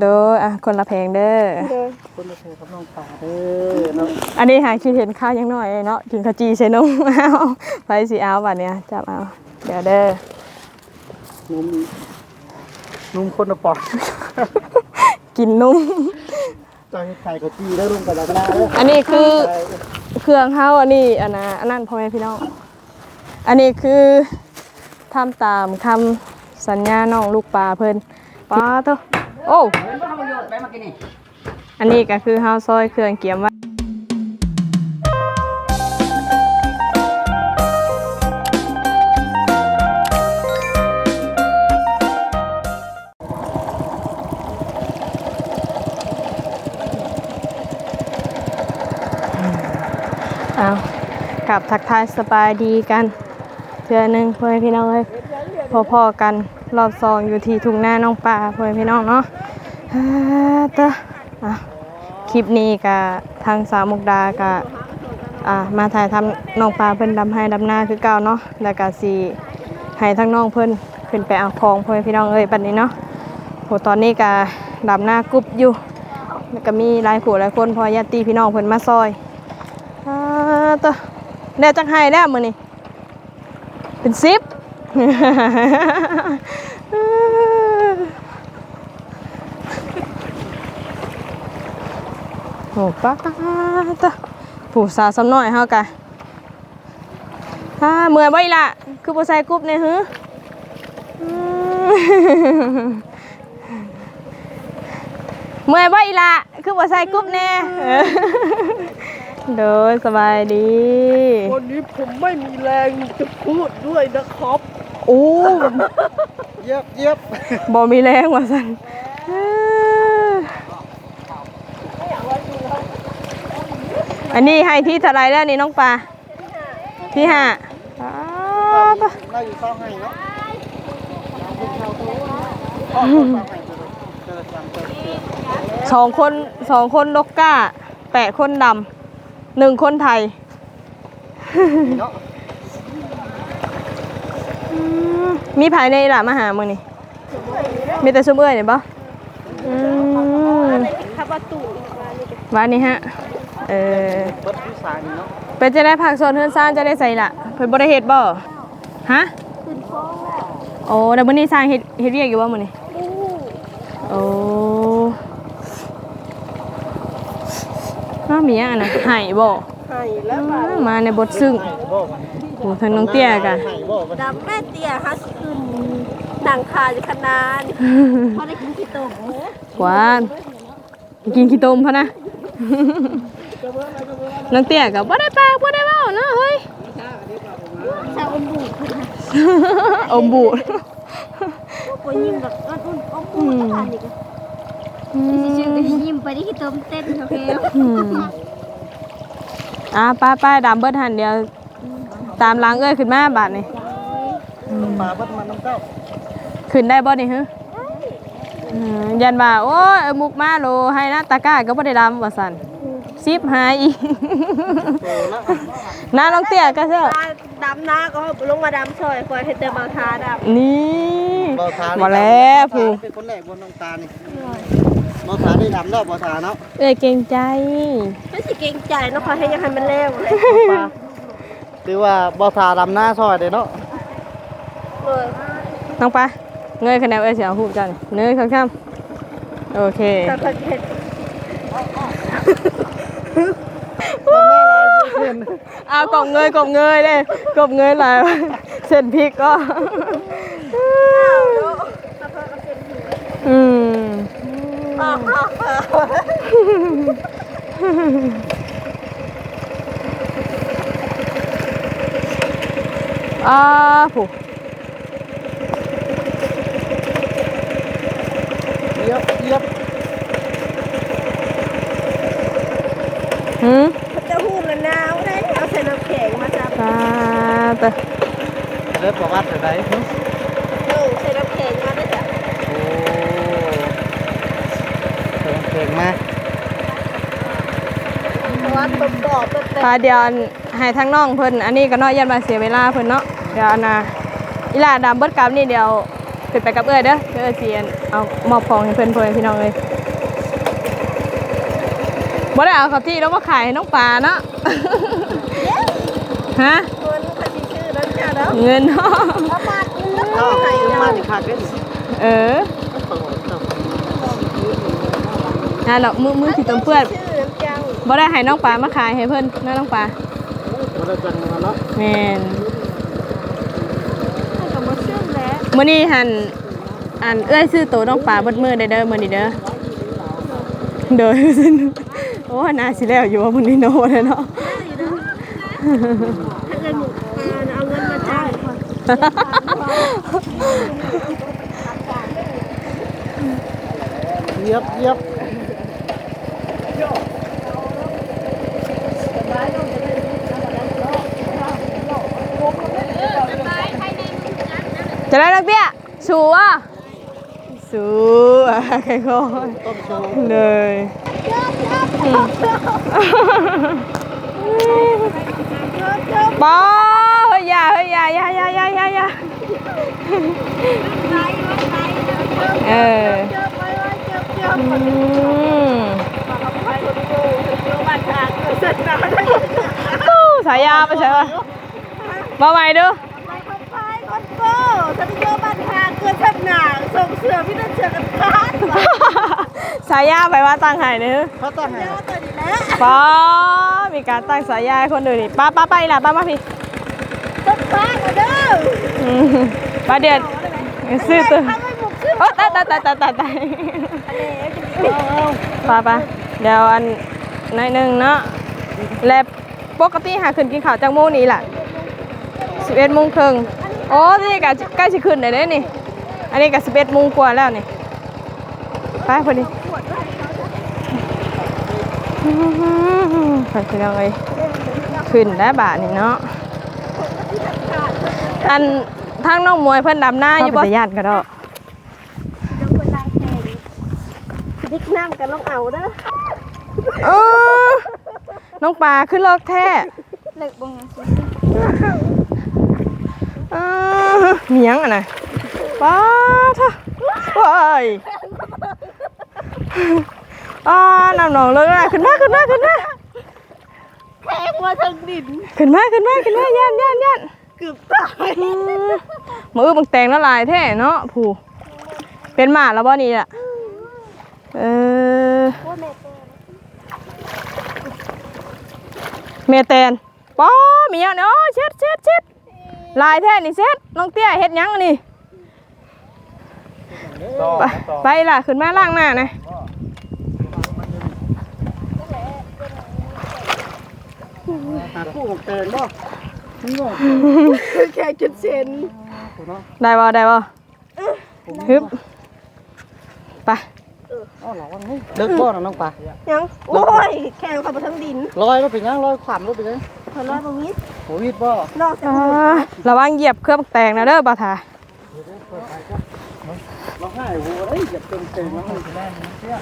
โดยอะคนละเพลงเด้อโดยคนมาเจอกับน้องป่าเด้อเนาะอันนี้หาคิดเห็นข้าวยังน้อยเนาะกินข้าวจีใส่นมเอาไปสิเอาบัดเนี้ยจับเอา เดี๋ยวเด้อ นุ่มนุ่มคนละปอดกินนุ่มจอยไข่กับจีได้รุ่งกับดาราเด้ออันนี้คือเครื่องเฮาอันนี้อันนะอันนั้นพ่อแม่พี่น้อง อันนี้คือทำตามคำสัญญาน้องลูกปลาเพิ่นป้าเถอะ โอ้อันนี้ก็คือเฮาซอยเครื่องเกียมไว้เอากลับทักทายสบายดีกันเทื่อหนึงพ่อแม่พี่น้องเอ้ยพอๆกัน รอบสองอยู่ที่ทุ่งนาน้องปลาเพื่อแม่พี่น้องเนาะฮ่าเตอะอะคลิปนี้กับทางสาวมุกดากับอ่ามาถ่ายทำน้องปลาเพิ่นดำให้ดำหน้าคือเก่าเนาะแล้วก็สีให้ทั้งน้องเพิ่นขึ้นไปเอาของเพื่อแม่พี่น้องเอ้ยบัดนี้เนาะโหตอนนี้ก็ดำหน้ากรุ๊บอยู่แล้วก็มีหลายผู้หลายคนเพอญาติพี่น้องเพิ่นมาซอยอ่าตัวเดี๋ยวจักให้แล้วมือนี่เป็นซิป โอ้ป้าตัวผู้สาวสำน้อยเฮากะอ่าเมื่อยบ่อีละคือบ่ใส่กรุ๊บเนี่ยฮึอืมเมื่อยบ่อีละคือบ่ใส่กรุ๊บแน่เออโดยสบายดี วันนี้ผมไม่มีแรงจะพูดด้วยนะครับ โอ้เย็บเย็บบ่มีแรงว่าซั่นเอออันนี้ให้ที่เท่าไหรแล้วนี่น้องปลาที่ห้าอ้าวปะเราอยู่ซ่องให้เนาะพ่อคนซ่องให้เจอจังเจอเจอสองคนสองคนลกก้าแปดคนดำหนึ่งคนไทยเนาะ อื มมีภายในล่ะมาหามึงนี่ มีแต่ซุมเอ้ยนี่ปะอืมถ้าประตูมานี่ก็วันนี้ฮะ เออเบิดผู้สายนี่เนาะเป็นจะได้ผักโซนเฮือนซ่านจะได้ใส่ละเพิ่นบ่ได้เฮ็ดบ่ฮะขึ้นฟ้องแล้วโอ้แล้วมื้อนี้สร้างเฮ็ดเฮ็ดเวียกอยู่บ่มื้อนี้อู้โอ้อ้าวมีหยังอะนะไห้บ่ให้แล้วบาดมาในบทซึ้งให้บ่มันโอ้ทางน้องเตี้ยกะให้บ่มันดำแม่เตี้ยฮัสขึ้ นหนังคาจะขนานพอได้กินขี้ตมหวานกินขี้ต้มพะนะ น้องเตี้ยก็บ่ได้ปากบ่ได้เว้าเนาะเฮ้ยชาวอมบูดอมบูดก็ยิ้มแบบอมอมบูดทานนี่ก็อืมชื่อก็ยิ้มไปที่ขี้ตมเต้นโอเคอืมอ่าป้าป้าดำเบิดหันเดียว ตามหล้างเอ้ยขึ้นมาบาดนี่ปลาเบิดมันน้ำเจ้า ขึ้นได้บ่นี่ฮะอืมยันว่าโอ้ยเอามุกมาโลให้นะตะกร้าก็บ่ได้ดำว่าซั่นซิบหายอีกโตแล้วน้าน้องเตี้ยก็เซ่อดำนะก็ลงมาดำซอยคอยให้เติมมาทาดำนี่บ่ทาบ่แล้วผู้เป็นคนแรกบนน้องตานี่บ่ทาได้ดำแล้วบ่ทาเนาะเอ้ยเก่งใจไม่สิเกรงใจเนาะคอยให้ยังให้มันเร็วเลยปลาถือว่าบ่ทาดำหน้าซอยเด้เนาะเลยน้องปะ เงยคะแนนเอ้ยเสียหูจันเงยข้างๆโอเคแต่คนเห็นทำหน้าลายเพื่อนเอากบเงยกบเงยเลยกบเงยหลายเส้นพริกก็อืมอ้าวอ้าวอ้าวอ่าผู้ เย็บเย็บ หืม มันจะ หูมันหนาวได้เอาใส่น้ำแข็งมาจับตาตะเล็บประวัติอะไรโอ้เออใส่น้ำแข็งมาได้จ้ะเก่งมากเพราะว่าต้มดอกต้มพาเดียวอันให้ทั้งน้องเพิ่นอันนี้ก็เนาะยันมาเสียเวลาเพิ่นเนาะเดี๋ยวอันน่ะอีหลาดำเบิดกลับนี่เดี๋ยวขึ้นไปกับเอ้ยเด้อเด้อเจียนเอาเอามอบของให้เพื่อนเพื่อนพี่น้องเลย บ่ได้เอาเขาที่แล้วมาขายให้น้องปลาเนาะ ฮะเงินภาษีชื่อแล้วจ้ะเนาะเงินเนาะประมาทนึงแล้วถ้าก็ใครให้มามานี่ขาดเด้เออน่าหรอกมือมือขีดตมเปื้อนชื่อน้ำจังบ่ได้ให้น้องปลามาขายให้เพิ่นนะน้องปลาบ่ได้จังมาเนาะแม่นให้กับมาชื่อแล้วมื้อนี้หันอันเอ้ยซื้อโตน้องปลาเบิดมื้อได้เด้อมื้อนี้เด้อ เด้อโอ้น่าสิแล้วอยู่ว่ามื้อนี้โนเลยเนาะถ้าเกิดหนูเอาเงินมาจ่ายก่อนเยียบเยียบจะได้ดอกเบี้ยสูอะสูอะใครก็ต้นโชว์เลย ป้าเฮ้ยอย่าเฮ้ยอย่าอย่าอย่าอย่าอย่าอย่าเออเจอไปว่าเจอเจออืมไปคนโง่เจอบ้านทางเสร็จแล้วตู้สายยาไปใช่ปะมาใหม่ดูไปคนไปคนโง่ฉันเจอบ้านทางเกิดชัดหนาส่งเสือพี่นั่นเจอกันขาดว่ะ สายยาไปว่าตั้งไห้เด้อเขาตั้งให้เจอตัวนี้แหละป้ามีการตั้งสายยาให้คนอื่นนี่ป้าป้าไปล่ะป้ามาพี่ต้นฟ้ามาเด้ออืมป้าเดือนซื้อตัวทำให้หมุกชื่อโอ้ตายตายตายตายตายตายอะไรกันดีป้าป้าเดี๋ยวอันหนอยหนึ่งเนาะและปกติหาขึ้นกินข้าวจังโมงนี้ล่ะสิบเอ็ดโมงครึ่งโอ้นี่ก็ใกล้สิขึ้นได้เด้นี่ อันนี้ก็สิบเอ็ดโมงกว่าแล้วนี่ ไปพอดี ขอบคุณเอาไว้ขึ้นได้วบาทนี่เนาะอันทางน้องมวยเพิ่นดำหน้าอยู่บ่ญาติก็ดอกจังเวลาแข่งดิกน้ำกันลองเอาเด้อเออน้องปลาขึ้นลอกแท้เล็กบงเออมียงอะนะป้าทะว้าย อ่าน้ำหนองเลยนะขึ้นมาขึ้นมาขึ้นมาแข่งมาทางดิน ขึ้นมาขึ้นมาขึ้นมาย่านย่านย่านเกือบตายอืมมือบังแตงละลายแท้เนาะผู้เป็นหมาแล้วบ่นี่ล่ะเออโอ้แม่เต้เมเตนป้อมีอย่างเนาะเช็ดเช็ดเช็ดลายแท้นี่เช็ดน้องเตี้ยเฮ็ดหยังอันนี่ ต่อไปไปล่ะ ขึ้นมาล่างหน้านะ หาคู่ของเตงบ่นี่บ่แข่งจุดเซนเนาะได้บ่ได้บ่ฮึบไปอ๋อเหรอวันนี้เลิกบ่นะน้องปลายังโอ้ยแข่งเขาไปทั้งดินลอยบ่เป็นยังลอยขวามบ่เป็นยังเขาลอยตรงนี้โหวิดบ่นอกจากอ่าระวังเหยียบเครื่องแตงนะเด้อบ่าวทาเราให้โหเอ้ยอย่าเป็นเตงแล้วมันแน่เสีย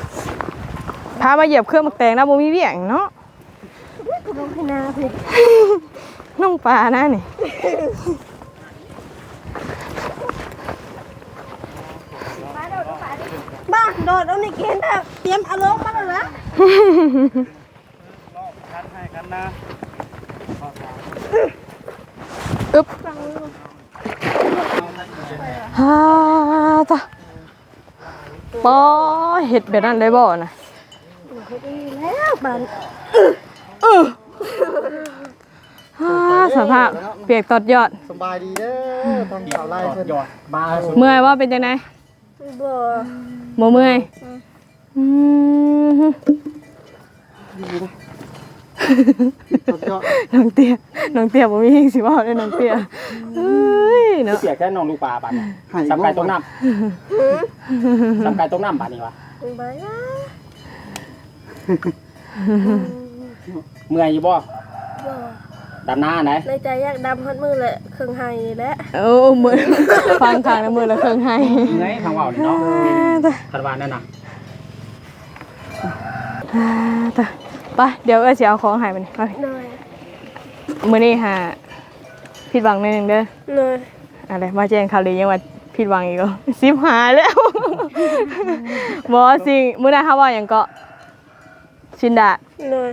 พามาเหยียบเครื่องแตงนะบ่มีเวียงเนาะ กูลงให้นาพี่น้องปลานะนี่บ้าโดดเอาในเกณฑ์แบบเตรียมอารมณ์มาแล้วนะคันให้กันนะอึ๊บฮ่าจ้ะปอเห็ดแบบนั้นได้บ่นะแล้วบ้าน ฮ่าสภาพเปียกตอดยอด สบายดีเด้อทางสาวไล่เพิ่นมาเมื่อยว่าเป็นจังไดบ่บ่เมื่อยอืมสุดยอดน้องเตี้ยน้องเตี้ยบ่มีสิเว้าเลยน้องเตี้ยเอ้ยเนาะเสียแค่น้องลูกปลาบาดนี้ให้สำไก่ต้มน้ำสำไก่ต้มน้ำบาดนี้วะไปนะ เมื่อยอยู่บ่บ่ดำหน้าไหนในใจอยากดำพัดมือเลยเครื่องไฮนี่แหละโอ้มือฟังทางในมือละเครื่องให้เมื่อยทางว่าวนี่เนาะตะคาร์วานนั่นน่ะตะไปเดี๋ยวเอ้ยสิเอาของใหายไปนี่ไปเหนื่อยมื้อนี้หาผิดหวังหนิดนึงเด้อเหนื่อยอะไรมาแจ้งข่าวดียังว่าผิดหวังอีกเหรอซิบหายแล้วบ่สิมื้อนั้นเฮาว่าหยังก็ชินดาเลย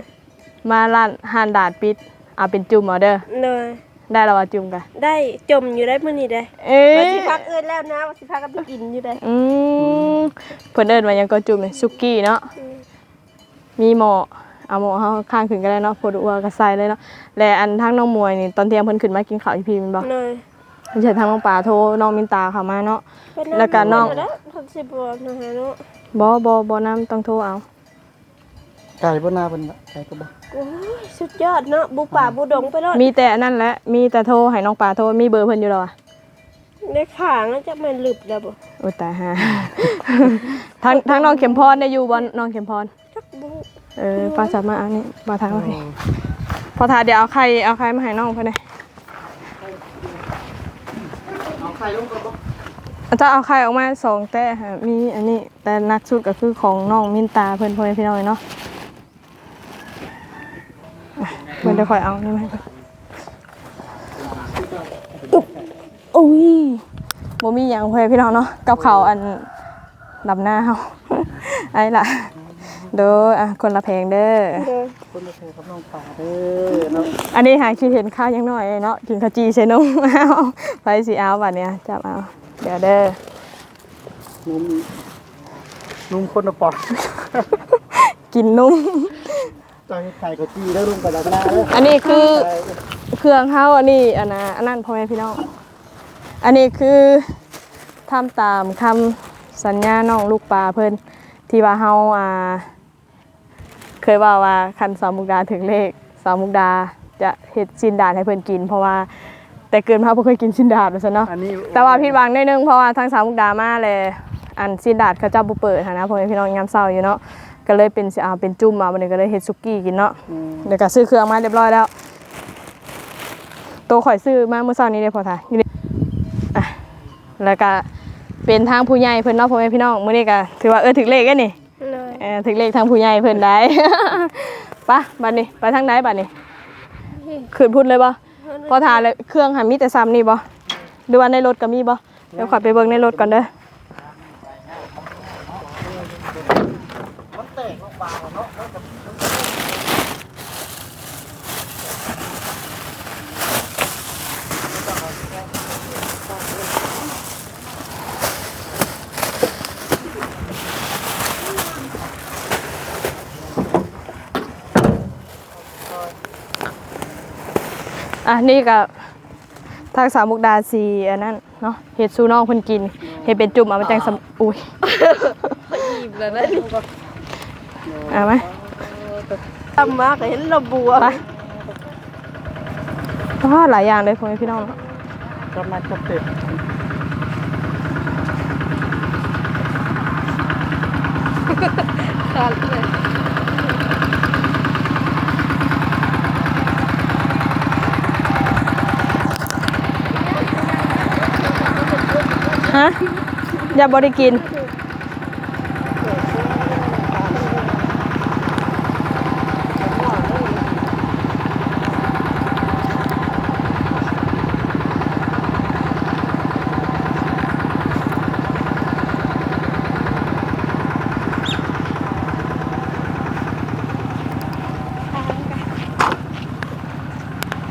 มาร้านหานดาดปิดเอาเป็นจุ่มเอาเด้อเลยได้แล้วว่าจุ่มกันได้จมอยู่ได้มื้อนี้ได้เอ้ว่ายสิพักเอิ้นแล้วนะว่าสิพักกันไปกินอยู่ได้อืมเพิ่นเอิ้นว่าหยังก็จุ่มนี่ซุกี้เนาะอืมมีหม้อเอาหม้อเฮาข้างขึ้นก็ได้เนาะพดอัวก็ใส่เลยเนาะและอันทางน้องมวยนี่ตอนเที่ยงเพิ่นขึ้นมากินข้าวอยู่พี่แม่นบ่เลยไม่ใช่ทางน้องปลาโทรน้องมินตาเข้ามาเนาะเพิ่แล้วก็น้องแล้วทำสิบวนะฮะเนาะบ่บ่บ่นํต้องโทรเอาไก่บ่นาเพิ่นละไก่ก็บ่ โอ้ยสุดยอดเนาะบุป่าบุดงไปแล้วมีแต่อันนั้นแหละมีแต่โทรให้น้องปลาโทรมีเบอร์เพิ่นอยู่แล้วอะในขางแล้วจะมันหลึบแล้วบ่โอ้ยตายฮะ ทางทางน้องเข็มพรได้อยู่บ่น้องเข็มพร จักบุเออปลาจับมาอันนี้ปลาทางมาพี่พอทาเดี๋ยวเอาไข่เอาไข่มาให้น้องเพิ่นเลยเอาไข่ลงก่อนบ่อาจารย์เอาไข่ออกมาสองแต่ค่ะมีอันนี้แต่นักสุดก็คือของน้องมินตาเพิ่นพ่อแม่พี่น้องเนาะอะ เพิ่นจะคอยเอานี่มาให้เพิ่นอุ้ยบ่มีหยังพ่อแม่พี่น้องเนาะกับข้าวอันดับหน้าเฮาไอ้ล่ะเด้ออะคนละแพงเด้อเด้อคนละเทกับน้องป่าเด้อเนาะอันนี้หาคิดเห็นข้าวยังน้อยเนาะกินข้าวจีใส่นมเอาไปสิเอาบัดเนี้ยจับเอาเดี๋ยวเด้อนุ่มนุ่มคนละปอดกินนุ่ม ใจไข่ก็จี้แล้วลงไปแล้วก็ได้เด้ออันนี้คือเครื่องเฮาอันนี้อันนะอันนั้นพ่อแม่พี่น้องอันนี้คือทำตามคำสัญญาน้องลูกปลาเพิ่นที่ว่าเฮาอ่าเคยว่าว่าคันสาวมุกดาถึงเลขสาวมุกดาจะเฮ็ดซินดาดให้เพิ่นกิน เพราะว่าแต่เกินมาบ่เคยกินซินดาดว่าซั่นเนาะอันนี้แต่ว่าผิดหวังได้นึงเพราะว่าทางสาวมุกดามาเลยอันซินดาดเขาเจ้าบ่เปิดหันนะพ่อแม่พี่น้องยามเช้าอยู่เนาะ ก็เลยเป็นสิเอาเป็นจุ่มมาวันนี้ก็เลยเฮ็ดซุกี้กินเนาะอืมเดี๋ยวก็ซื้อเครื่องมาเรียบร้อยแล้วโตวข่อยซื้อมาเมื่อเช้านี้เด้พอท่าอยู่นี่อะแล้วก็เป็นทางผู้ใหญ่เพิ่นเนาะพ่อแม่พี่น้องมื้อนี้ก็ถือว่าเออถึงเลขแล้วนี่เลยเออถึงเลขทางผู้ใหญ่เพิ่นได้ไปะบัดนี้ไปทางไหนบัดนี้ขึ้นพุ่นเลยบ่พอทานเลยเครื่องหันมีแต่ซ้ำนี่บ่หรือว่าในรถก็มีบ่เดี๋ยวขอยไปเบิ่งในรถก่อนเด้อ อะนี่ก็ทางสาวมุกดาสีอันนั้นเนาะเฮ็ดสู่น้องเพิ่นกินเฮ็ดเป็นจุ่มเอามาจังสำอุ้ยอิ่มแล้วนะเอาไหมทำมากเห็นระบัวไปเพราะว่าหลายอย่างเลยพ่อแม่พี่น้องเนาะกำลังจะเต็มขาดเลย ฮะ จะบริกิน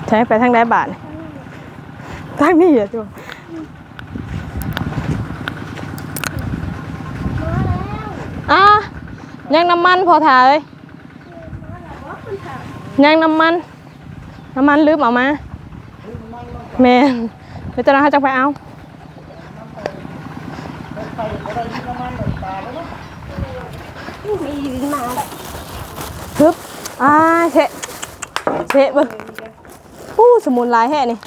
ใช้ไปทั้งได้บาททั้งนี้อะจูะ ยังน้ำมันพอถ่าเลยยังน้ำมัน น้ำมันลืมเอามาแม่นเดี๋ยวจะเราจะไปเอามีมาแล้วฮึบอ่าเชะเชะเบิ่งอู้สมุนหลายแห่นี่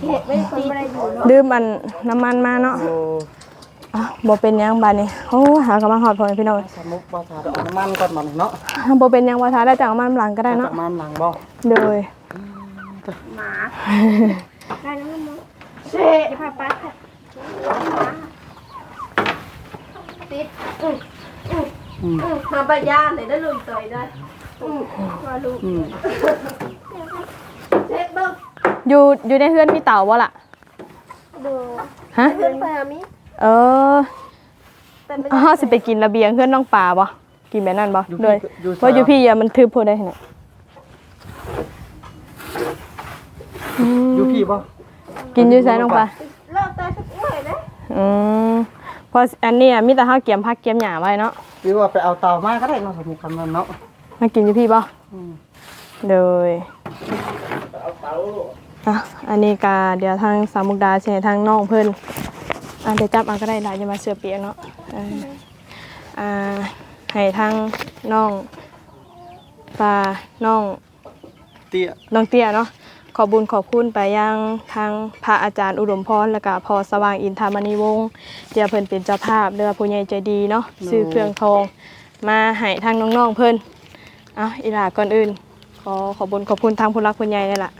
เห็ดไม่ตีอะไรอยู่เนาะลืมอันน้ำมันมาเนาะโอ้อะ บ่เป็นหยังบาดนี้โอ้หากำลังหอดพอพี่น้องสมุกบ่ทาดเอาน้ำมันก่อนมาเนาะบ่เป็นหยังว่าทาได้จากเอามันหลังก็ได้เนาะจากมันหลังบ่โดยหมาได้แล้วมั้งเช่จะพาไปติดอืมอืมอืมอืมมาบายานเลยได้ลุยต่อยได้อืมมาลูกอืมเช็ดเบิ้งอยู่อยู่ในเฮือนมีเต่าบ่ล่ะดูฮฮะเพื่อนไปหามิ เออแต่ไม่เฮาสิไปกินระเบียงเพื่อนน้องปลาบ่กินแบบนั้นบ่อยู่โดยพี่อยู่ว่าอยู่พี่อย่ามันทึบพูดได้ขนาดอยู่พี่บ่กินอยู่ไสน้องปลาเลิกแต่สักหน่อยนะอืมเพราะอันนี้อะมีแต่เฮาเกียมผักเกียมหญ้าไว้เนาะหรือว่าไปเอาเตามาก็ได้เนาะสมมุติคำนั้นเนาะมากินอยู่พี่บ่อืมโดยอะอันนี้กาเดี๋ยวทางสามมุกดาเช่ทางน้องเพิ่น อะเดี๋ยวจับเอันก็ได้หลายจะมาเสือเปียกเนาะเอออ่าให้ทางน้องปลาน้องเตี้ยน้องเตี้ยเนาะขอบุญขอบคุณไปยังทางพระอาจารย์อุดมพรและก็พอสว่างอินทามณีวงศ์เดี๋ยวเพิ่นเป็นเจ้าภาพเรือผู้ใหญ่ใจดีเนาะซื้อเครื่องทองมาให้ทางน้องๆเพิ่นเอาอีหล่าก่อนอื่น ขอขอบุญขอบคุณทางผู้รักผู้ใหญ่นี่แหละ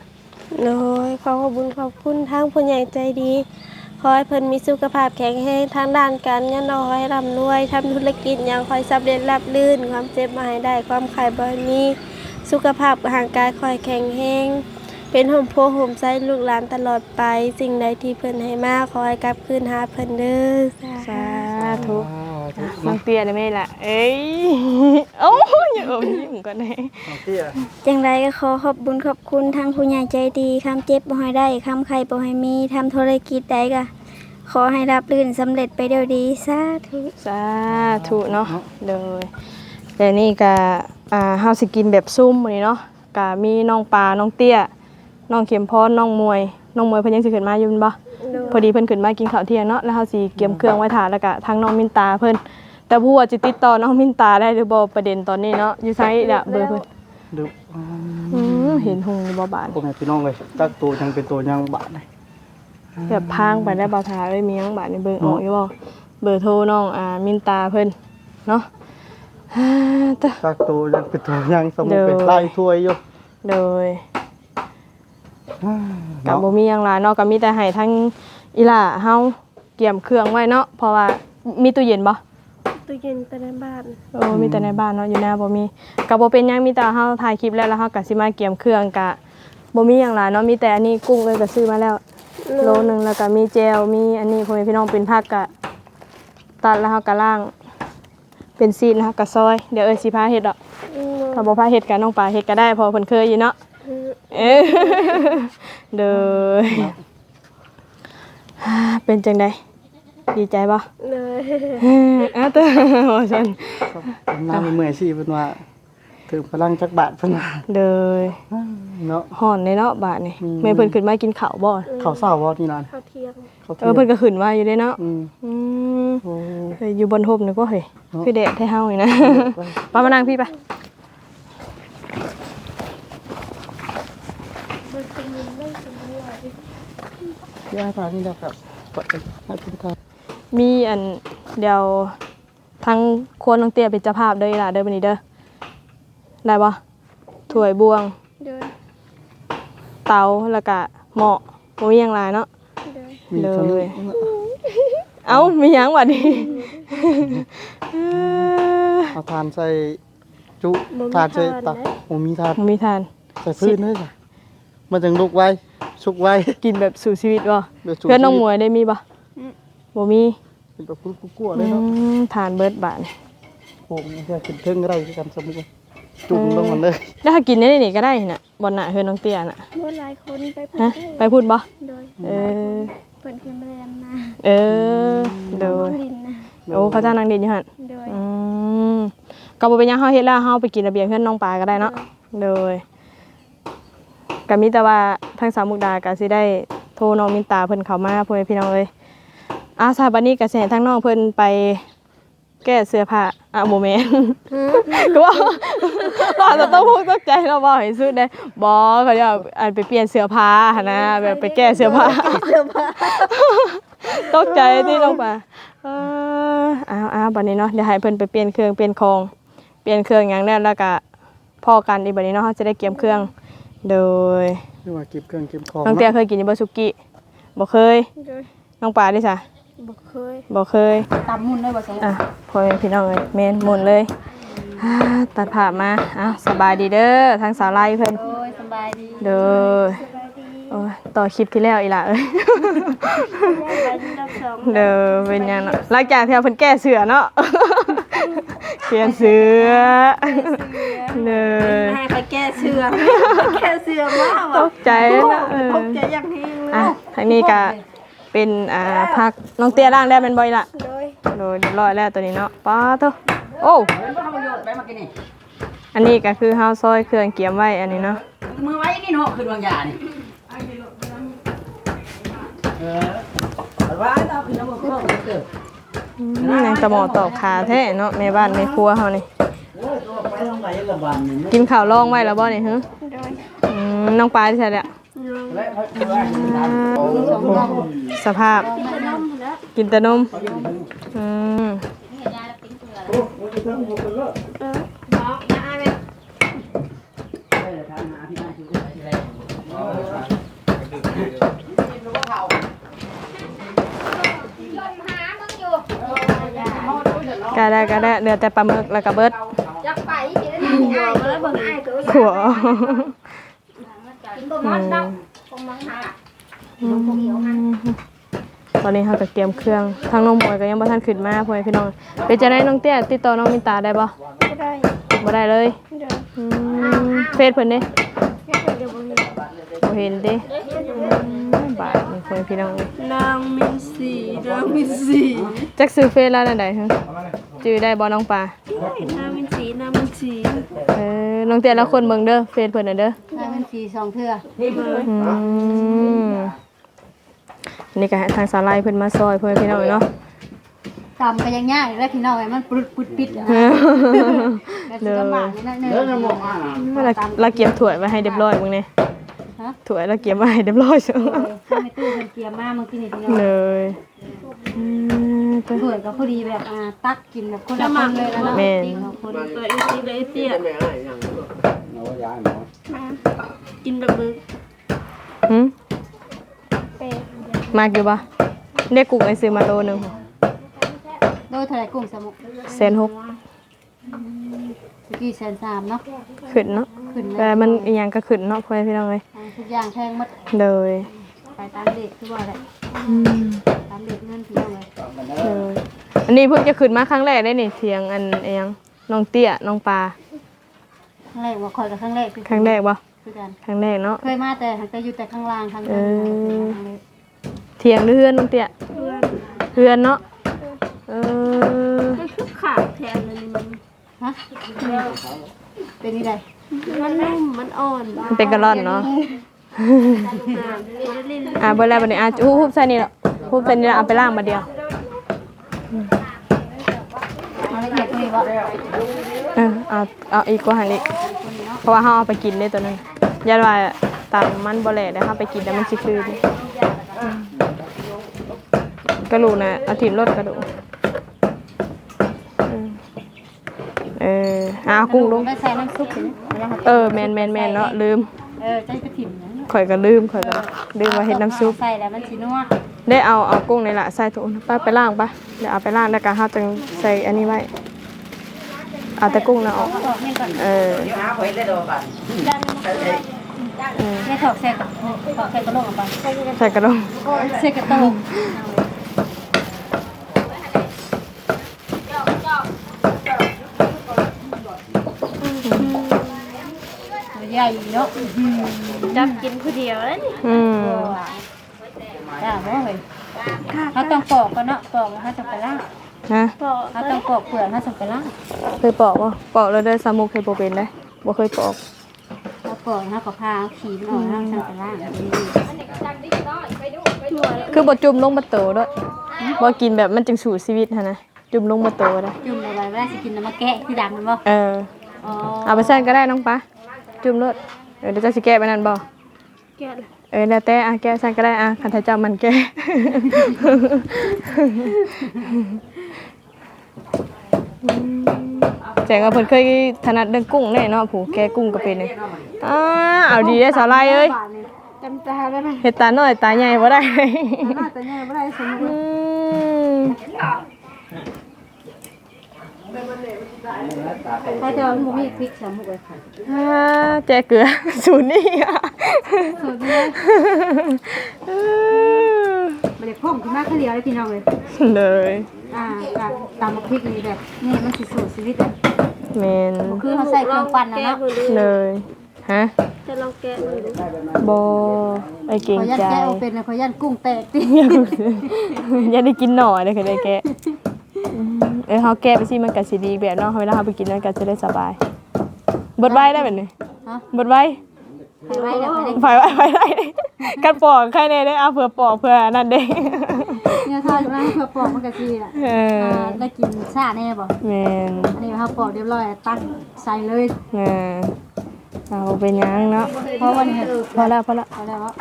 โดยขอขอบคุญขอบคุณทางผู้ใหญ่ใจดี ขอให้เพิ่นมีสุขภาพแข็งแรงทางด้านการเงินน้อยร่ำรวยทำธุรกิจอย่างคอยสำเร็จรับลื่น ความเจ็บมาให้ได้ความขายบ่ให้มีสุขภาพห่างกายคอยแข็งแรงเป็นห่มโพห่มไส้ลูกหลานตลอดไป สิ่งใดที่เพิ่นให้มาขอให้กลับคืนหาเพิ่นเด้อสาธุ ธุน้องเตี้ยได้ไหมล่ะ เอ้ยโอ้ยอย่าอมยิ้มก่อนเลยน้องเตี้ยจังไรก็ขอขอบบุญขอบคุณทางผู้ใหญ่ใจดีคำเจ็บบ่ให้ได้คำไข่บ่ให้มีทำธุรกิจใดก็ขอให้รับรื่นสำเร็จไปเดียวดีสาธุสาธุเนาะโดยแต่นี่ก็อ่าเฮาสิกินแบบซุ่มมื้อนี้เนาะก็มีน้องปลาน้องเตี้ยน้องเข็มพรน้องมวย น้องมวยเพิ่นยังสิขึ้นมาอยู่แม่นบ่ พอดีเพิ่นขึ้นมากินข้าวเที่ยงเนาะแล้วเฮาสิเตรียมเครื่องไว้ทานแล้วก็ทางน้องมินตาเพิ่นแต่ผู้ว่าจะติดต่อน้องมินตาได้หรือบ่ประเด็นตอนนี้เนาะอยู่ไสล่ะเบอร์เพิ่นดูอืมเห็นหงอยู่บ่บาดพวกแม่พี่น้องเลยจักตัวยังเป็นตัวยังบาดเลยแบบพางไปได้บ่ทาเอ้ยมีหยังบาดในเบอร์ออกอยู่บ่เบอร์โทรน้องอ่ามินตาเพิ่นเนาะฮ่าตะจักตัวยังเป็นตัวยังสมมุติเด้อเป็นไล่ถ้วยอยู่โดย กับเนาะบ่มีหยังหลายเนาะก็มีแต่ให้ทั้งอีหล่าเฮาเตรียมเครื่องไว้เนาะเพราะว่ามีตู้เย็นบ่ตู้เย็นแต่ในบ้านเออมีแต่ในบ้านเนาะอยู่หน้าบ่มีก็บ่เป็นหยังมีแต่เฮาถ่ายคลิปแล้วแล้วเฮาก็สิมาเตรียมเครื่องกะบ่มีหยังหลายเนาะมีแต่อันนี้กุ้งเอ้ยก็ซื้อมาแล้วโลหนึงแล้วก็มีแจวมีอันนี้พ่อแม่พี่น้องเป็นผักกะตัดแล้วเฮาก็ล้างเป็นซีนนะคะก็ซอย เดี๋ยวเอ้ยสิพาเฮ็ดดอกถ้าบ่พาเฮ็ดก็น้องปลาเฮ็ดก็ได้เพอเพิ่นเคยอยู่เนาะ เอ้ยเด้อฮ่าเป็นจังไดดีใจบ่เลยเอ้ยอ้าวเตอว่าซั่นน้ำมืออาชีพเป็นว่าถึงพลังจักบาทเพิ่นว่าเด้อเนาะฮ้อนในเนาะบาดนี่อืมแม่เพิ่นขึ้นมากินข้าวบ่เขาเศร้าบ่นี่นานข้าวเที่ยงเขาเออเพิ่นก็ขึ้นมาอยู่เด้เนาะอืมอืมโอ้เฮ้ยอยู่บนทบนึกว่าเฮ้ยเนาะคือแดดให้เฮานี่นะป้ามานั่งพี่ปะยาทานนี่นะครับปะให้คุณทานมีอันเดี๋ยวทั้งครัวน้องเตี้ยเป็นเจ้าภาพเด้อล่ะเด้อบัดนี้เด้อได้บ่ถ้วยบวง เดินเตาแล้วก็หม้อบ่มีหยังหลายเนาะ เดินมีเท่าเลนี้ยเอ้ามีหยังบัดนี้เอ้อเอาทานใส่จุทานใส่ตักโอ้มีทานบ่มีทาน ใส่พื้นด้วยจ้ะ มันจึงลุกไว้ชุกไว้ กินแบบสู่ชีวิตบ่แบบสู่เพื่อนน้องชีหมวิตวยได้มีบ่บ่มีเป็นแบบพุ่งๆกลัวๆเลอืยเนาะมทานเบิดบาดนี่ผมแค่ขึ้นเทิงไรคือกันสมมุติว่าจุ่มลงมันเลยแล้วถ้ากินได้นี่ก็ได้น่ะบ่น่ะเฮือนน้องเตี้ยน่ะเมื่อหลายคนไปพูดฮะได้ไปพูดบ่โดยเออ เปิดขึ้นเรียนมาเออโดยดินนะโอ้เขาจ้างนางเด่นอยู่หั่นโดยอืมก็บ่เป็นหยังเฮาเฮ็ดแล้วเฮาไปกินระเบียงเพื่อนน้องปลาก็ได้เนาะโดย ก็มีแต่ว่าทางสาวมุกดาก็สิได้โทรน้องมินตาเพิ่นเข้ามาพ่อแม่พี่น้องเอ้ยอาซาบัดนี้ก็สิให้ทางน้องเพิ่นไปแก้เสื้อผ้าอะบ่แม่นก็ว่าว่าจะต้องพูดตกใจเราบ่ให้ซื้อได้บ่เขาจะอันไปเปลี่ยนเสื้อผ้าหั่นนะแบบไปแก้เสื้อผ้าตกใจที่ลงไปเอออ้าวอ้าวบัดนี้เนาะเดี๋ยวให้เพิ่นไปเปลี่ยนเครื่องเปลี่ยนของ เปลี่ยนเครื่องอย่างนั้นแล้วก็พอกันอีกบัดนี้เนาะเขาจะได้เก็บเครื่อง โดยคือว่าเก็บเครื่องเก็บของน้องเตี้ยเคยกินอยู่บ่สุกี้บ่เคยโดยน้องปลาดิซะบอกเคยบ่เคยตำมุนได้บ่ใช่อะพ่อแม่พี่น้องเอ้ยแม่นหมุนเลยอ่าตัดภาพมาอ้าวสบายดีเด้อทางสาวไล่เพิ่นโอ้ยสบายดีเด้อโอ้ยต่อคลิปที่แล้วอีหล่ะเอ้ยสบายดีเราองเด้อเป็นหยังเนาะหลังจากที่เพิ่นแก้เสือเนาะ เปลี่ยนเสือเด้อให้ไปแก้เสื้อแก้เสื้อมากตว่ะกใจนะเออตกใจอย่างนี้เลยอะทางนี้ก็เป็นอ่าพักน้องเตี้ยร่างได้เป็นบ่อยละโดยโดยเรียบร้อยแล้วตัวนี้เนาะป้าเถอะโอ้เป็นบ่ทำประโยชน์ไปมากินนี่อันนี้ก็คือเฮาซอยเครื่องเกียมไว้อันนี้เนาะมือไว้นี่เนาะคือดวงยานี่เออเอาไว้เราคือน้ำมันเครื่องเกิดอืม นางตะหมอตอกขาแท้เนาะแม่บ้านแม่ครัวเฮานี่ไปต้องไปกับบ้านนี่กินข้าวรองไว้แล้วบ่นี่ฮะโดยอืมน้องปลาที่ใช่แล้วและเขาคือว่าโอ้สภาพ กินแต่นมอืม ก็ได้ก็ได้เหลือแต่ปลาหมึกแล้วก็เบิดจักไปสิได้นั่งอ้ายก็เลยเบิ่งอ้ายก็ขัวกินบ่หมดดอกบ่มังหาตอนนี้เราก็เตรียมเครื่องทางน้องมวยก็ยังบ่ทันขึ้นมาพ่อแม่พี่น้องเป็นจะได้น้องเตี้ยติดต่อน้องมินตาได้บ่ไม่ได้บ่ได้เลยไม่ได้อืมเฟซเพิ่นเด้แค่คนเดียวบ่มีบ่เห็นเด้อืมบาดนี่พ่อแม่พี่น้องนางมินสีนางมินสีจักซื้อเฟซแล้วนั่นใดฮะ จื้อได้บ่น้องปลานางมินสีนางมินสีเออน้องเตี้ยแล้วคนเบิ่งเด้อเฟซเพิ่นน่ะเด้อได้มันสีสองเทื่ออืมนี่ก็ให้ทางสาลายเพิ่นมาซอยเพิ่นพี่น้องเนาะตำก็ยังยากแล้วพี่น้องไอ้มันปรุดปุดปิดอะแบบสิลำบากนิดนึงเดินน้ำมันอะเราเราเก็บถ้วยไว้ให้เรียบร้อยมึงเนี่ยฮะถ้วยเราเก็บไว้ให้เรียบร้อยจังถ้าไม่ตู้เพิ่นเกียร์มาเมื่อกี้นี่พี่น้องเลย อืมตัวถ้วยก็พอดีแบบอ่าตักกินแบบคนละคนเลยแล้วเนาะแม่นจริงของคนเปิดอีสีเลยเตี้ยเอายาหมอกินแบบมึงหืมเป็ดมากอยู่ปะได้กุ้งไอซื้อมาโลหนึงโดยเท่าไหร่กุ้งสมุกแสนหกสกี้แสนสามเนาะขึ้นเนาะขึ้นเลแต่ยมันอีหยังก็ขึ้นเนาะพ่อแม่พี่น้องเลยทุกอย่างแพงหมดเลย ไปตามเด็กคือว่าแหละอืมตามเด็กเงินพี่น้องเลยเลยอันนี้เพิ่งจะขึ้นมาครั้งแรกได้นี่เทียงอันอิหยังน้องเตี้ยน้องปลาครั้งแรกว่าคอยกับครั้งแรกคือครั้งแรกปะคือกันครั้งแรกเนาะเคยมาแต่หันไปอยู่แต่ข้างล่างข้างเอล่างอเทียงหรือเฮือนน้องเตี้ยเฮือนเนาะเออมันคือขาดแทนเลยนี่มันฮะเป็นนี่ไดมันนุ่มมันอ่อน มันเป็นกระล่อนเนาะ อ่าเบอร์แรกบันนี้อะฮูบฮูบใส่นี่แหละฮูบใส่นี่แหละเอาไปล่างมาเดียวเอาละเอียดเลยบ่เออเอาเอาอีกก็หันอีกเพราะว่าเขาเอาไปกินได้ตัวนึงยันว่าตามมันบ่แหล่ได้เขาไปกินแต่มันสิคือดิอืมกระดูกนะเอาถิ่มรถกระดูกอืมเออเอากุ้งลงได้ใส่น้ำซุปถึงเวลาเออแมนแมนแมนเนาะลืม เออใจกระถิ่นนะ ข่อยก็ลืมข่อยก็ลืมว่าเฮ็ดน้ำซุป ใส่แล้วมันสินัวได้เอาเอากุ้งในละใส่ถุงป้าไปล่างปะเดี๋ยวเอาไปล่างแล้วก็เฮาจังใส่อันนี้ไว้เอาแต่กุ้งนะออกถอกนี่ก่อนเออ เดี๋ยวหาไปได้ดอกกันไม่ถอกใส่กับถอกใส่กระโหลกออกไปใส่กระดงใส่กระโตกให ญ่เนาะจับกินผู้เดียวแล้วนี่อืมจ้าบ่เฮ้ยเขาต้องปอกก่อนเนาะปอกแล้วเขาจะไปล่างนะพอเขาต้องปอกเปลือกเขาจะไปล่างเคยปอกบ่ปอกแล้วได้สามุกเคยบ่เป็นได้บ่เคยปอกเขาปอกเขาก็พาเอาขีมันออกแล้วเขาจะไปล่างคือบ่จุ่มลงบ่โตด้วยบ่กินแบบมันจึงสู่ชีวิตหั่นนะจุ่มลงบ่โตได้จุ่มเอาไว้เวลาสิกินน้ำมาแกะคือดำมันบ่เอออ๋อเอาไปใส่ก็ได้น้องปะ จุ่มรถเออเดี๋ยวจะสิแก้ไปนั่นบ่แก่เลยเออแล้วแต่อะแก้ใส่ก็ได้อะคันถ้าเจ้ามันแก้ แจงว่าเพิ่นเคยถนัดเรื่องกุ้งแน่เนาะผู้แก้กุ้งก็เป็นนี่อ้าเอาดีได้อสาวลายเอ้ยจำตาแล้วนะเฮ็ดตาน้อยตาใหญ่บ่ได้น่าจะง่ายบ่ได้สมมุติอืม ถ้าจะเอาหมูมีพริกสามหมูเลยอ่าแจเกลือสูตรนี่อะสูตรนี้อืมบ่ได้พ่มขึ้นมาคือเดียวเลยพี่น้องเลยเลย อ่ากับตำบักพริกนี่แบบนี่มันสิสูตรชีวิตเลยแมนคือเขาใส่เครื่องปั่นนะเนาะเลย ฮะ จะลองแกะมันดูบไอเก่งขอยันใจแกะเอาเป็นนะขอยันกุ้งแตกติอยังได้กินหน่อยเลยคือได้แกะอืม เออเขาแกะไปสิมันก็สิดีแบบเนาะเวลาเขาไปกินมันก็จะได้สบายเบดไว้ได้แบบนี้ฮะเบดไว้ให้ไว้เดี๋ยวให้ได้ไฟไว้ไฟได้กันปอกใครเนี่ยได้เอาเผื่อปอกเผื่อนั่นเด้เนี่ยถ้าอยู่ร้านเพื่อปอกมันก็สิอะเอออ่าได้กินชาแน่บ่แมนอันนี้เขาปอกเรียบร้อยตั้งใส่เลยเออเอาเป็นหยังเนาะเพราะวันนี้พอแล้วพอแล้วเอาแล้วว่า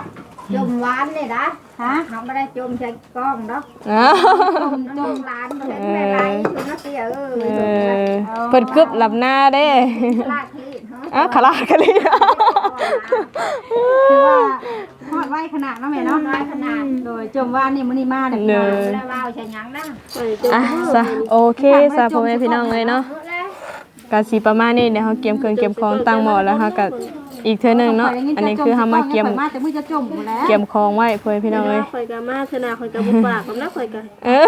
จมหวานเลยนะฮะเขาไม่ได้จมใส่กล้องเนาะอ้าวจมจมหลานมาเห็นแม่ไรถึงนักเสียเออเออเปิดกึบหลับหน้าเด้ลากคลีนฮะอะขลาดกันเลยคือว่าทอดไว้ขนาดเนาะแม่เนาะไว้ขนาดโดยจมว่านี่มื้อนี้มาเนี่ยเนไม่ยได้ว่าใช่ยังนะอะซะโอเคซะพ่อแม่พี่น้องเลยเนาะเออแล้วกะสีประมาณนี้เดี๋ยวเขาเกียมเครื่องเกียมของตั้งหม้อแล้วฮะกับ อีกเทื่อหนึงเนาะ อันนี้คือเฮามาเกียมมาแต่มื้อจะจมหมดแล้วเกียมของไว้พ่อแม่พี่น้องเลยข่อยกะมาธนาข่อยกะบ่ปากกับนะข่อยกะเออ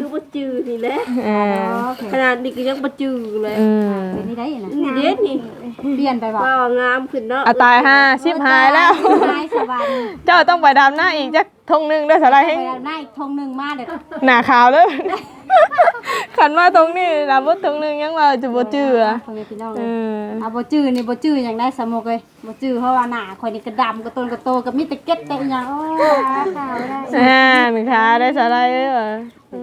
คือบ่จือนี่แหละเออขนาดนี้ก็ยังบ่จือเลยอืมเป็นนี่ได้นะนี่เด็ดนี่เปลี่ยนไปบ่ว่างามขึ้นเนาะอะตายห้าชิบหายแล้ว หายสบายเจ้าต้องไปดำหน้าอีกจักทงหนึงเด้อสลายให้ไปแล้วหน้าอีกธงหนึงมาเด้อหน้าขาวเลยขันมาตรงนี้ดำบ่ตรงหนึงยังว่าจะบ่จื้ออะพ่อแม่พี่น้องเอเลยออะบ่จื้อนี่บ่จื้ออย่างได้สมกเลยบ่จื้อเพราะว่าหน้าข่อยนี่กระดำกระต้นกระโตกับมีแต่เก็ดแต่อีหยังโอ้ยข่าวได้อ่าหนึ่งขาได้สลายเด้ออื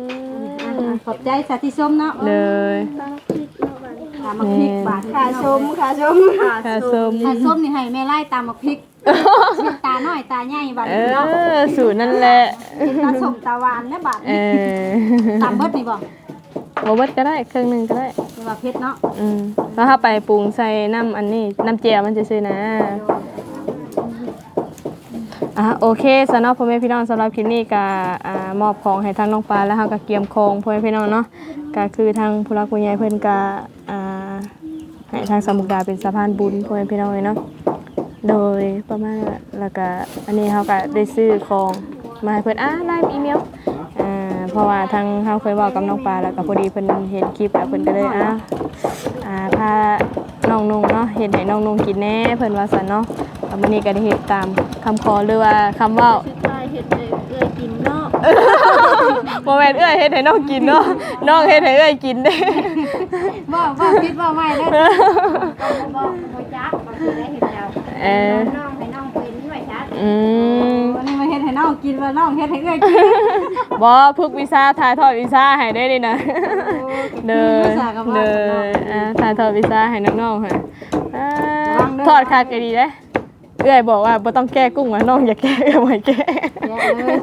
มขอบใจสาธิส้มเนาะเลยตามมาพริกบาทขาชมขาชมขาส้มถ้าส้มนี่ให้แม่ไล่ตามมาพริกชิมตาน้อยตาใหญ่บาดเอนี้เนาะอสูตรนั่นแหละตาส้มตาหวานแม่บาดเอนี้อตามเบิดนี่บ่ บ่เบิดก็ได้เครื่องหนึงก็ได้นี่ว่าเผ็ดเนาะอืมแล้วถ้าไปปรุงใส่น้ำอันนี้น้ำเจียวมันจะซื้อนะ อะโอเคสำหรับพ่อแม่พี่น้องสำหรับคลิปนี้ก็อ่ามอบของให้ทางน้องปลาแล้วเฮาก็เกียมของพ่อแม่พี่น้องเนาะก็คือทางผู้รักผู้ใหญ่เพิ่นก็อ่าให้ทางสมุกดาเป็นสะพานบุญพ่อแม่พี่น้องเลยเนาะโดยประมาณนั้นแหละแล้วก็อันนี้เฮาก็ได้ซื้อของมาให้เพิ่นอ่าไลน์อีเมลอ่า เพราะว่าทางเฮาเคยเว้ากับน้องปลาแล้วก็พอดีเพิ่นเห็นคลิปแล้วเพิ่นก็เลยอ่าอ่าพาน้องนุ่งเนาะเห็นให้น้องนุ่งกินแน่เพิ่นว่าซั่นเนาะแล้วมื้อนี้ก็ได้เฮ็ดตามคำขอหรือว่าคำเว้าสุดท้ายเฮ็ดให้เอ้ยกินเนาะบ่แม่นเอ้ยเฮ็ดให้น้องกินเนาะน้องเฮ็ดให้เอ้ยกินเด้บ่บ่ผิดบ่ไม่เด้อบอกโมจักก็คือได้เห็นแล้วเออน้องให้น้องเป็นไว้ชัดอืมวันนี้มาเฮ็ด ให้น้องกินว่าน้องเฮ็ดให้เอ้ยกินบ่พึกวีซ่าถ่ายทอดวีซ่าให้ได้นี่นะเด้อเด้ออ่าถ่ายทอดวีซ่าให้น้องๆค่ะอ่าทอดคักก็ดีเด้ เอ้ยบอกว่าบ่ต้องแก้กุ้งว่าน้องอย่าแก้เอ้ยบ่ให้แก้ แย่เลย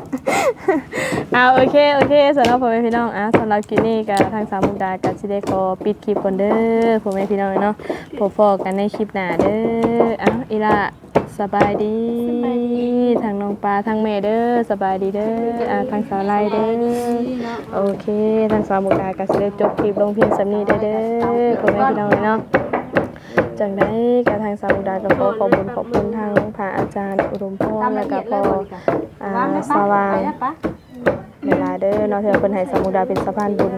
เอาโอเคโอเคสำหรับพ่อแม่พี่น้องอะสำหรับคลิปนี้กับทางสามมุกดากับชิเดขอปิดคลิปก่อนเด้อพ่อแม่พี่น้องเนาะพบพอกันในคลิปหน้าเด้ออะอีละสบายดีทางน้องปลาทางแม่เด้อสบายดีเด้ออะทางสาวไลเด้อโอเคทางสามมุกดากับชิเดจบคลิปลงเพียงสำนี้ได้อเด้อพ่อแม่พี่น้องเนาะ จากได้กับทางสามมุดาก็ขอขอบคุณขอบคุณทางพระอาจารย์อุดมพรตามและก็พเลอยบ่อ่าสว่างเวลาเด้อเนาะเธอเพิ่นให้สมุดาเป็นสะพานบุญ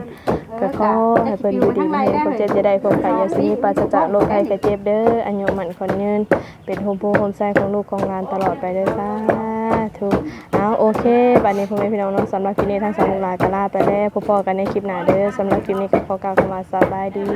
ก็ขอให้เพิ่นอยู่ดีมีคนเจ็บจะได้พบใครยาสีปราศจากโรคภัยไข้เจ็บเด้ออันยมันคนยืนเป็นโฮมโปโฮมไซของลูกของหลานตลอดไปเด้อสาธุเอาโอเคบัดนี้พ่อแม่พี่น้องเนาะสำหรับคลิปนี้ทางสามุลาก็ลาไปแล้วพบกันในคลิปหน้าเด้อสำหรับคลิปนี้ก็ขอกล่าวคำว่าสบายดี